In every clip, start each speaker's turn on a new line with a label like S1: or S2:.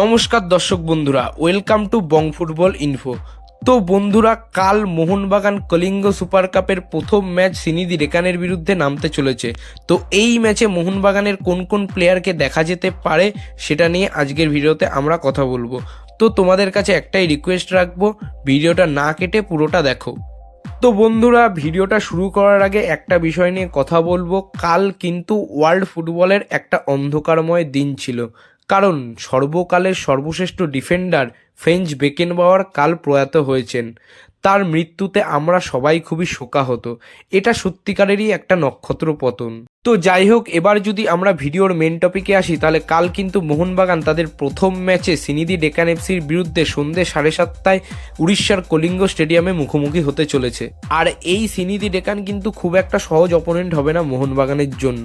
S1: নমস্কার দর্শক বন্ধুরা welcome to Bong football info তো বন্ধুরা, কাল মোহনবাগান কলিঙ্গ সুপার কাপের প্রথম ম্যাচ সিনিদি রেকানের বিরুদ্ধে নামতে চলেছে। তো এই ম্যাচে মোহনবাগানের কোন কোন প্লেয়ারকে দেখা যেতে পারে, সেটা নিয়ে আজকের ভিডিওতে আমরা কথা বলব। তো তোমাদের কাছে একটাই রিকোয়েস্ট রাখব, ভিডিওটা না কেটে পুরোটা দেখো। তো বন্ধুরা, ভিডিওটা শুরু করার আগে একটা বিষয় নিয়ে কথা বলব। কাল কিন্তু ওয়ার্ল্ড ফুটবলের একটা অন্ধকারময় দিন ছিল। কারণ সর্বকালের সর্বশ্রেষ্ঠ ডিফেন্ডার ফ্রেঞ্চ বেকেনবাওয়ার কাল প্রয়াত হয়েছেন। তার মৃত্যুতে আমরা সবাই খুবই শোকাহত। এটা সত্যিকারেরই একটা নক্ষত্র পতন। তো যাই হোক, এবার যদি আমরা ভিডিওর মেন টপিকে আসি, তাহলে কাল কিন্তু মোহনবাগান তাদের প্রথম ম্যাচে সিনিদি ডেকান এফসির বিরুদ্ধে সন্ধ্যে সাড়ে সাতটায় উড়িষ্যার কলিঙ্গ স্টেডিয়ামে মুখোমুখি হতে চলেছে। আর এই সিনিদি ডেকান কিন্তু খুব একটা সহজ অপোনেন্ট হবে না মোহনবাগানের জন্য।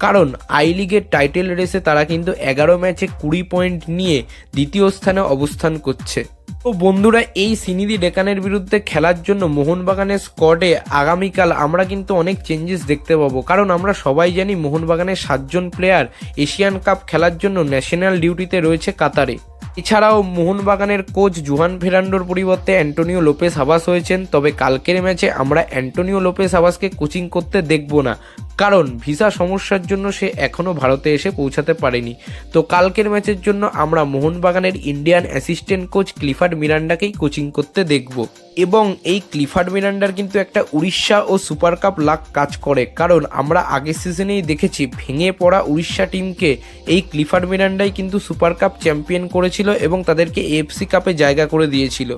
S1: কারণ আই লিগের টাইটেল রেসে তারা কিন্তু এগারো ম্যাচে কুড়ি পয়েন্ট নিয়ে দ্বিতীয় স্থানে অবস্থান করছে। তো বন্ধুরা, এই সিনিদি ডেকানের বিরুদ্ধে খেলার জন্য মোহনবাগানের স্কোয়াডে আগামীকাল আমরা কিন্তু অনেক চেঞ্জেস দেখতে পাবো। কারণ আমরা সবাই জানি মোহনবাগানের সাতজন প্লেয়ার এশিয়ান কাপ খেলার জন্য ন্যাশনাল ডিউটিতে রয়েছে কাতারে। এছাড়াও মোহনবাগানের কোচ জুহান ফেরান্ডোর পরিবর্তে অ্যান্টোনিও লোপেস হাবাস হয়েছেন। তবে কালকের ম্যাচে আমরা অ্যান্টোনিও লোপেস হাবাসকে কোচিং করতে দেখব না। কারণ ভিসা সমস্যার জন্য সে এখনও ভারতে এসে পৌঁছাতে পারেনি। তো কালকের ম্যাচের জন্য আমরা মোহনবাগানের ইন্ডিয়ান অ্যাসিস্ট্যান্ট কোচ ক্লিফার্ড মিরান্ডাকেই কোচিং করতে দেখব। এবং এই ক্লিফার্ড মিরান্ডার কিন্তু একটা উড়িষ্যা ও সুপার কাপ লাক কাজ করে। কারণ আমরা আগের সিজনেই দেখেছি, ভেঙে পড়া উড়িষ্যা টিমকে এই ক্লিফার্ড মিরান্ডাই কিন্তু সুপার কাপ চ্যাম্পিয়ন করেছিল এবং তাদেরকে এফসি কাপে জায়গা করে দিয়েছিল।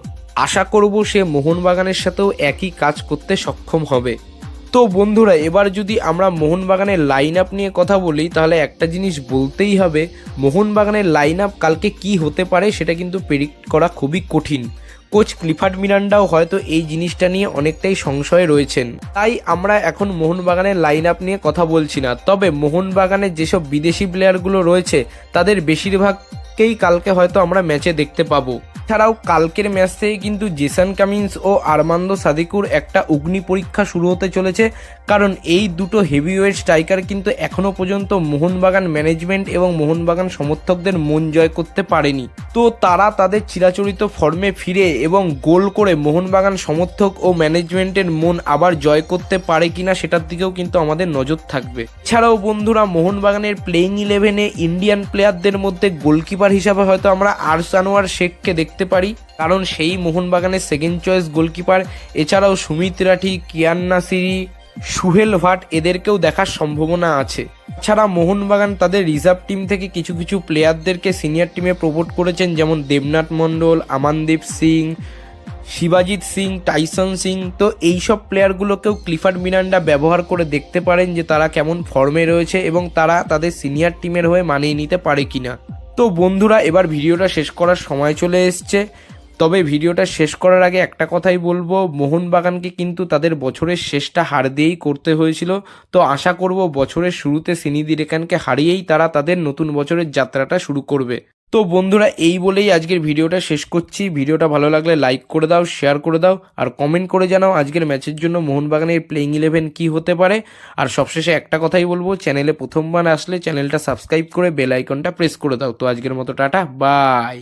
S1: আশা করব সে মোহনবাগানের সাথেও একই কাজ করতে সক্ষম হবে। তো বন্ধুরা, এবার যদি আমরা মোহনবাগানের লাইন আপ নিয়ে কথা বলি, তাহলে একটা জিনিস বলতেই হবে, মোহনবাগানের লাইন আপ কালকে কি হতে পারে সেটা কিন্তু প্রেডিক্ট করা খুবই কঠিন। কোচ ক্লিফার্ড মিরান্ডাও হয়তো এই জিনিসটা নিয়ে অনেকটাই সংশয়ে রয়েছেন। তাই আমরা এখন মোহনবাগানের লাইন আপ নিয়ে কথা বলছি না। তবে মোহনবাগানের যেসব বিদেশি প্লেয়ারগুলো রয়েছে, তাদের বেশিরভাগকেই কালকে হয়তো আমরা ম্যাচে দেখতে পাবো। এছাড়াও কালকের ম্যাচ থেকে কিন্তু জেসান কামিন্স ও আরমান্দো সাদিকুর একটা অগ্নি পরীক্ষা শুরু হতে চলেছে। কারণ এই দুটো হেভিওয়েট স্ট্রাইকার কিন্তু এখনও পর্যন্ত মোহনবাগান ম্যানেজমেন্ট এবং মোহনবাগান সমর্থকদের মন জয় করতে পারেনি। তো তারা তাদের চিরাচরিত ফর্মে ফিরে এবং গোল করে মোহনবাগান সমর্থক ও ম্যানেজমেন্টের মন আবার জয় করতে পারে কিনা সেটার দিকেও কিন্তু আমাদের নজর থাকবে। এছাড়াও বন্ধুরা, মোহনবাগানের প্লেইং ইলেভেনে ইন্ডিয়ান প্লেয়ারদের মধ্যে গোলকিপার হিসাবে হয়তো আমরা আরস আনোয়ার শেখকে দেখতে পারি, কারণ সেই মোহনবাগানের সেকেন্ড চয়েস গোলকিপার এছাড়াও সুমিত রাঠি কিয়ান নাসিরি সুহেল ভাট এদেরকেও দেখার সম্ভাবনা আছে। ছাড়া মোহনবাগান তাদের রিজার্ভ টিম থেকে কিছু কিছু প্লেয়ারদেরকে সিনিয়র টিমে প্রমোট করেছেন, যেমন দেবনাথ মণ্ডল, আমানদীপ সিং, শিবাজিৎ সিং, টাইসন সিং। তো এইসব প্লেয়ারগুলোকেও ক্লিফার্ড মিনান্ডা ব্যবহার করে দেখতে পারেন যে তারা কেমন ফর্মে রয়েছে এবং তারা তাদের সিনিয়র টিমের হয়ে মানিয়ে নিতে পারে কিনা। তো বন্ধুরা, এবার ভিডিওটা শেষ করার সময় চলে এসছে। তবে ভিডিওটা শেষ করার আগে একটা কথাই বলব, মোহনবাগানকে কিন্তু তাদের বছরের শেষটা হার দিয়েই করতে হয়েছিল। তো আশা করব বছরের শুরুতে সিনিদি রেকানকে হারিয়েই তারা তাদের নতুন বছরের যাত্রাটা শুরু করবে। তো বন্ধুরা, এই বলেই আজকের ভিডিওটা শেষ করছি। ভিডিওটা ভালো লাগলে লাইক করে দাও, শেয়ার করে দাও, আর কমেন্ট করে জানাও আজকের ম্যাচের জন্য মোহনবাগানের প্লেইং ইলেভেন কী হতে পারে। আর সবশেষে একটা কথাই বলব, চ্যানেলে প্রথমবার আসলে চ্যানেলটা সাবস্ক্রাইব করে বেল আইকনটা প্রেস করে দাও। তো আজকের মতো টাটা বাই